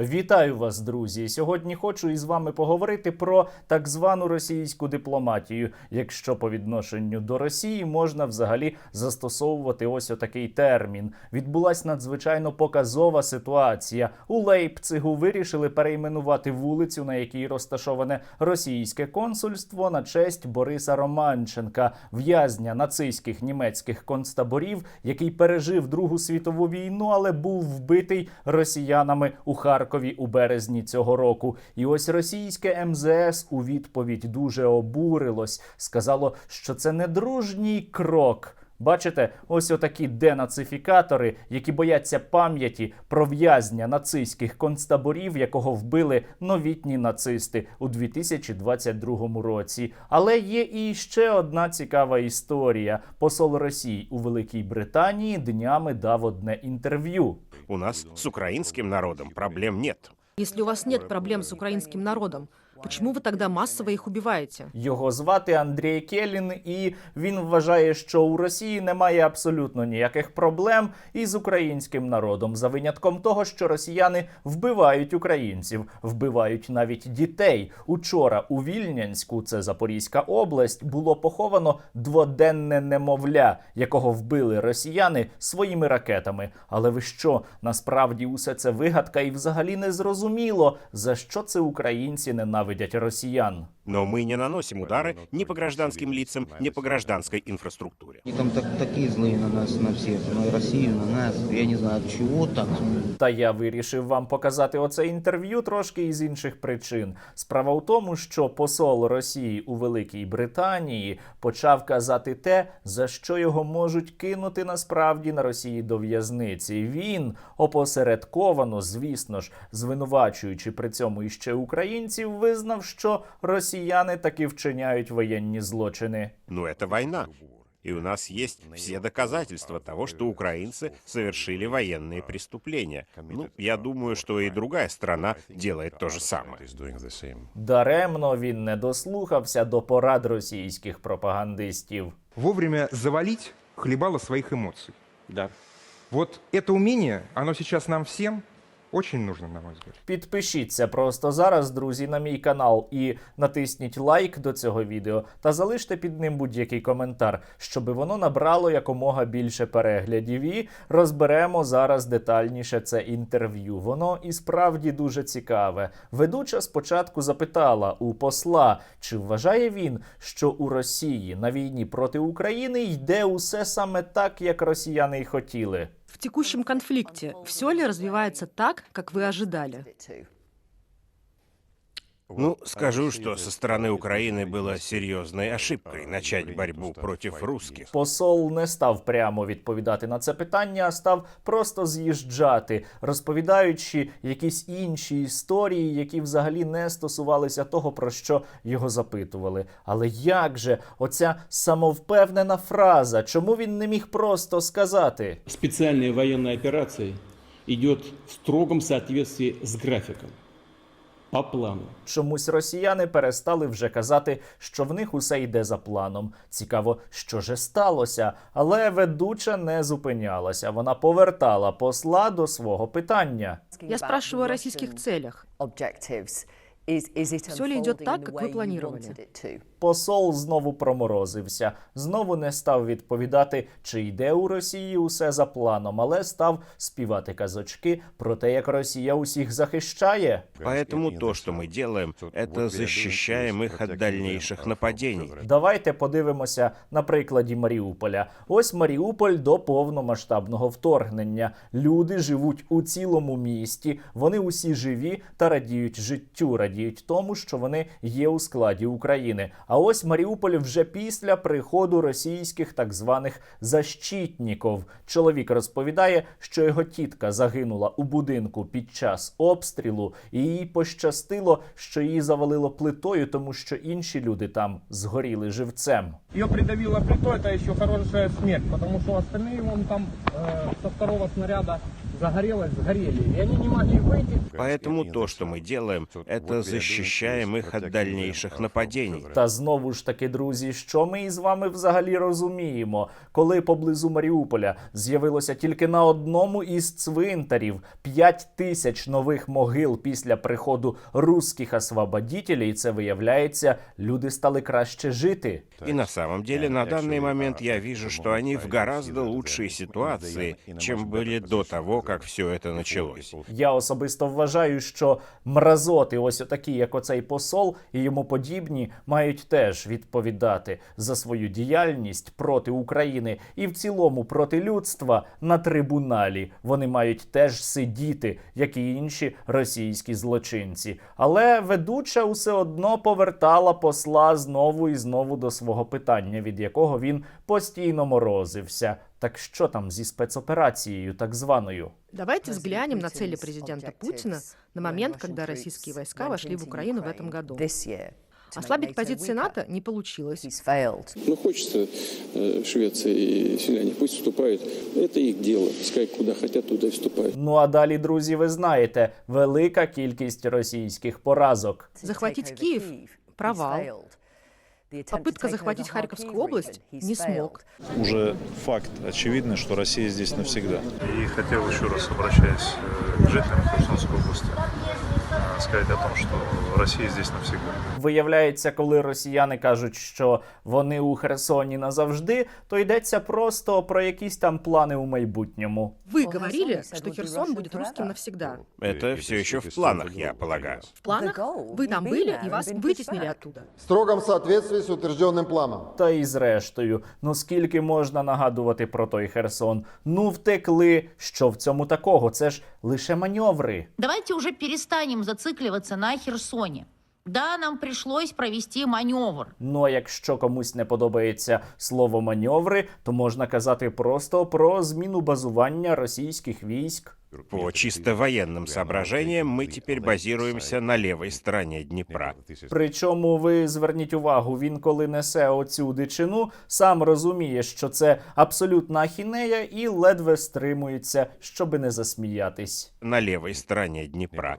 Вітаю вас, друзі! Сьогодні хочу із вами поговорити про так звану російську дипломатію, якщо по відношенню до Росії можна взагалі застосовувати ось отакий термін. Відбулась надзвичайно показова ситуація. У Лейпцигу вирішили перейменувати вулицю, на якій розташоване російське консульство, на честь Бориса Романченка, в'язня нацистських німецьких концтаборів, який пережив Другу світову війну, але був вбитий росіянами у Харкові у березні цього року. І ось російське МЗС у відповідь дуже обурилось, сказало, що це не дружній крок. Бачите, ось отакі денацифікатори, які бояться пам'яті про в'язня нацистських концтаборів, якого вбили новітні нацисти у 2022 році. Але є і ще одна цікава історія. Посол Росії у Великій Британії днями дав одне інтерв'ю. У нас с украинским народом проблем нет. Если у вас нет проблем с украинским народом, почему вы тогда массово их убиваете? Його звати Андрій Келін, і він вважає, що у Росії немає абсолютно ніяких проблем із українським народом, за винятком того, що росіяни вбивають українців, вбивають навіть дітей. Учора у Вільнянську, це Запорізька область, було поховано дводенне немовля, якого вбили росіяни своїми ракетами. Але ви що? Насправді усе це вигадка, і взагалі не зрозуміло, за що це українці ненавидять росіян. Но мы не наносим удары ни по гражданским лицам, ни по гражданской инфраструктуре. Они там так, такие злые на нас, на всех, на Россию, на нас. Я не знаю, от чего так. Та я вирішив вам показати оце інтерв'ю трошки із інших причин. Справа в тому, що посол Росії у Великій Британії почав казати те, за що його можуть кинути насправді на Росії до в'язниці. Він опосередковано, звісно ж, звинувачуючи при цьому іще українців, визнав, що росіяни таки вчиняють воєнні злочини. Но это война. И у нас есть все доказательства того, что украинцы совершили военные преступления. Ну, я думаю, что и другая страна делает то же самое. Даремно він не дослухався до порад російських пропагандистів. вовремя завалить хлебало своих эмоций. Да. Вот это умение, оно сейчас нам всем очень нужно, на мой взгляд. Підпишіться просто зараз, друзі, на мій канал і натисніть лайк до цього відео та залиште під ним будь-який коментар, щоб воно набрало якомога більше переглядів. І розберемо зараз детальніше це інтерв'ю. Воно і справді дуже цікаве. Ведуча спочатку запитала у посла, чи вважає він, що у Росії на війні проти України йде усе саме так, як росіяни й хотіли. В текущем конфликте все ли развивается так, как вы ожидали? Ну, скажу, что со стороны Украины было серьезной ошибкой начать борьбу против русских. Посол не став прямо відповідати на це питання, а став просто з'їжджати, розповідаючи якісь інші історії, які взагалі не стосувалися того, про що його запитували. Але як же оця самовпевнена фраза? Чому він не міг просто сказати? Специальная военная операция идет в строгом соответствии с графиком, по плану. Чомусь росіяни перестали вже казати, що в них усе йде за планом. Цікаво, що же сталося. Але ведуча не зупинялася. Вона повертала посла до свого питання. Я спрашиваю о російських целях. Все ли йде так, як ви планировали? Посол знову проморозився, знову не став відповідати, чи йде у Росії усе за планом, але став співати казочки про те, як Росія усіх захищає. Поэтому то, что мы делаем, это защищаем их от дальнейших нападений. Давайте подивимося на прикладі Маріуполя. Ось Маріуполь до повномасштабного вторгнення. Люди живуть у цілому місті. Вони усі живі та радіють життю, радіють тому, що вони є у складі України. А ось Маріуполь вже після приходу російських так званих защитників. Чоловік розповідає, що його тітка загинула у будинку під час обстрілу, і їй пощастило, що її завалило плитою, тому що інші люди там згоріли живцем. Ее придавило плитой, это еще хорошая смерть, потому что остальные вон там э, со второго снаряда загорелось, сгорели. И они не могли выйти. Поэтому то, что мы делаем, это защищаем их от дальнейших нападений. Та знову ж таки, друзі, що ми із вами взагалі розуміємо, коли поблизу Маріуполя з'явилося тільки на одному із цвинтарів 5 тисяч нових могил після приходу русських освободітелів, це виявляється, люди стали краще жити. И на самом деле, на данный момент я вижу, что они в гораздо лучшей ситуации, чем были до того, как все это началось. Я особисто вважаю, що мразоти, ось такі, як оцей посол і йому подібні, мають теж відповідати за свою діяльність проти України і в цілому проти людства на трибуналі. Вони мають теж сидіти, як і інші російські злочинці. Але ведуча усе одно повертала посла знову і знову до свого питання, від якого він постійно морозився. Так що там зі спецоперацією, так званою? Давайте взглянем на цели президента Путина на момент, когда российские войска вошли в Украину в этом году. Ослабить позиции НАТО не получилось. Ну, хочется э, Швеция и селяне, пусть вступают. Это их дело. Пускай куда хотят, туда и вступают. Ну а далі, друзі, ви знаєте, велика кількість російських поразок. Захватить Киев – провал. Попытка захватить Харьковскую область не смог. Уже факт очевидный, что Россия здесь навсегда. И хотел еще раз, обращаясь э, к жителям Херсонской области, э, сказать о том, что Россия здесь навсегда. Виявляється, коли росіяни кажуть, що вони у Херсоні назавжди, то йдеться просто про якісь там плани у майбутньому. Вы говорили, что Херсон будет русским навсегда. Это все еще в планах, я полагаю. В планах вы там были и вас вытеснили оттуда. в строгом соответствии с утвержденным планом. Та і зрештою, ну скільки можна нагадувати про той Херсон? Ну втекли. Що в цьому такого? Це ж лише маневри. Давайте уже перестанем зацикливаться на Херсоні. Да, нам пришлось провести маневр. Ну а якщо комусь не подобається слово маневри, то можна казати просто про зміну базування російських військ. По чисто военным соображениям мы теперь базируемся на левой стороне Днепра. Причому ви зверніть увагу, він коли несе оцю дичину, сам розуміє, що це абсолютна ахінея, і ледве стримується, щоби не засміятись. На левой стороне Днепра.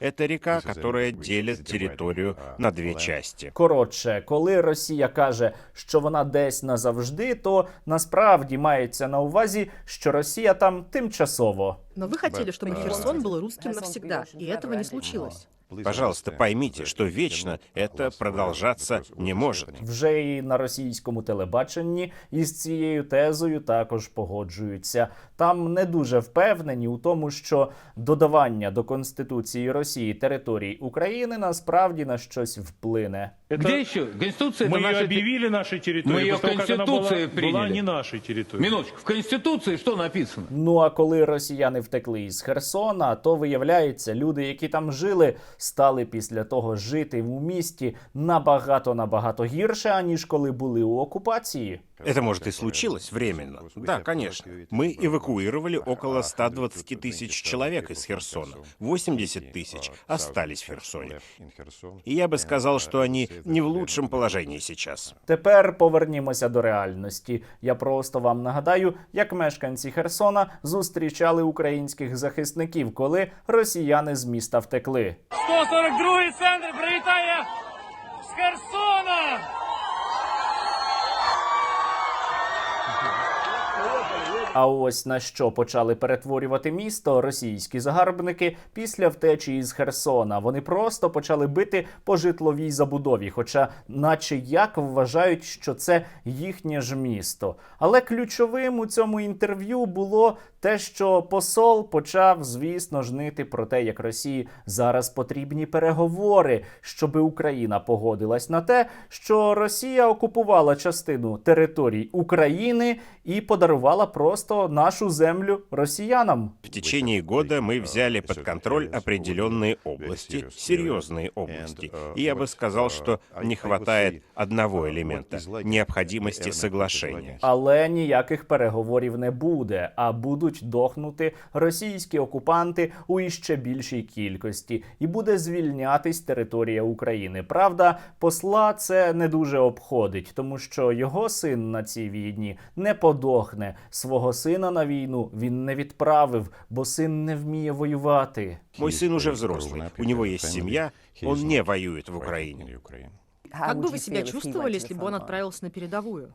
Это река, которая делит территорию на две части. Коротше, коли Росія каже, що вона десь назавжди, то насправді мається на увазі, що Росія там тимчасово. Но вы хотели, чтобы Херсон был русским навсегда, и этого не случилось. Пожалуйста, поймите, что вечно это продолжаться не может. Вже і на російському телебаченні із цією тезою також погоджуються. Там не дуже впевнені у тому, що додавання до конституції Росії територій України насправді на щось вплине. Где еще? Конституция Мы это ее наша... объявили нашей территорией, Мы ее после того, как она была, Конституцией была приняли. не нашей территорией. Минуточку. В Конституции что написано? Ну а коли росіяни втекли із Херсона, то виявляється, люди, які там жили, стали після того жити в місті набагато набагато гірше, аніж коли були у окупації. Это, может, и случилось временно. Да, конечно. Мы эвакуировали около 120 тысяч человек из Херсона. 80 тысяч остались в Херсоне. И я бы сказал, что они не в лучшем положении сейчас. Тепер повернімося до реальності. Я просто вам нагадаю, як мешканці Херсона зустрічали українських захисників, коли росіяни з міста втекли. 142-й центр прилетає з Херсона! А ось на що почали перетворювати місто російські загарбники після втечі із Херсона. Вони просто почали бити по житловій забудові, хоча, наче як вважають, що це їхнє ж місто. Але ключовим у цьому інтерв'ю було те, що посол почав, звісно, жнити про те, як Росії зараз потрібні переговори, щоби Україна погодилась на те, що Росія окупувала частину територій України і подарувала просто нашу землю росіянам. В течение года мы взяли под контроль определенные области, серьезные области. И я бы сказал, что не хватает одного элемента – необходимости соглашения. Але ніяких переговорів не буде, а будуть будуть дохнути російські окупанти у іще більшій кількості, і буде звільнятись територія України. Правда, посла це не дуже обходить, тому що його син на цій війні не подохне. Свого сина на війну він не відправив, бо син не вміє воювати. Мой сын уже взрослый, у него есть семья, он не воюет в Украине. Как бы вы себя чувствовали, если бы он отправился на передовую?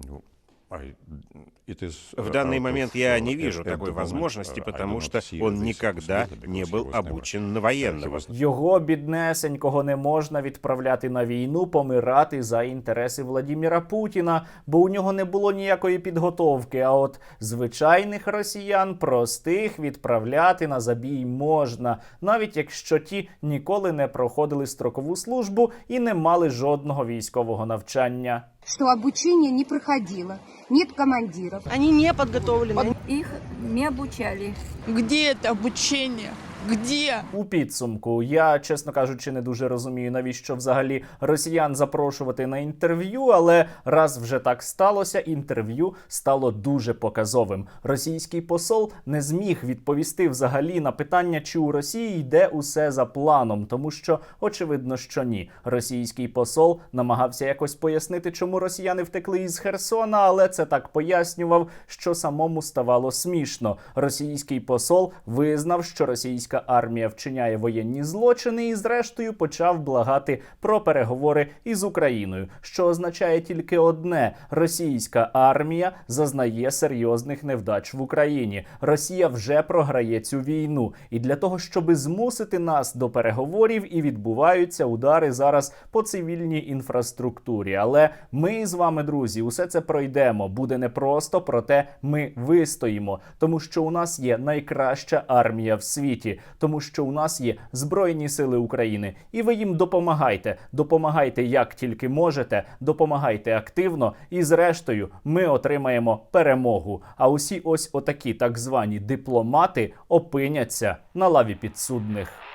В данный момент я не вижу такой возможности, потому что он никогда не был обучен на военного. Його біднесенького не можна відправляти на війну, помирати за інтереси Владіміра Путіна, бо у нього не було ніякої підготовки. А от звичайних росіян, простих, відправляти на забій можна, навіть якщо ті ніколи не проходили строкову службу і не мали жодного військового навчання. Что обучение не проходило, нет командиров. Они не подготовлены. Их не обучали. Где это обучение? Где? У підсумку я, чесно кажучи, не дуже розумію, навіщо взагалі росіян запрошувати на інтерв'ю, але раз вже так сталося, інтерв'ю стало дуже показовим. Російський посол не зміг відповісти взагалі на питання, чи у Росії йде усе за планом, тому що очевидно, що ні. Російський посол намагався якось пояснити, чому росіяни втекли із Херсона, але це так пояснював, що самому ставало смішно. Російський посол визнав, що російська армія вчиняє воєнні злочини, і зрештою почав благати про переговори із Україною, що означає тільки одне: російська армія зазнає серйозних невдач в Україні. Росія вже програє цю війну, і для того, щоб змусити нас до переговорів, і відбуваються удари зараз по цивільній інфраструктурі. Але ми з вами, друзі, усе це пройдемо. Буде непросто, проте ми вистоїмо, тому що у нас є найкраща армія в світі, тому що у нас є Збройні Сили України, і ви їм допомагайте. Допомагайте як тільки можете, допомагайте активно, і зрештою ми отримаємо перемогу. А усі ось отакі так звані дипломати опиняться на лаві підсудних.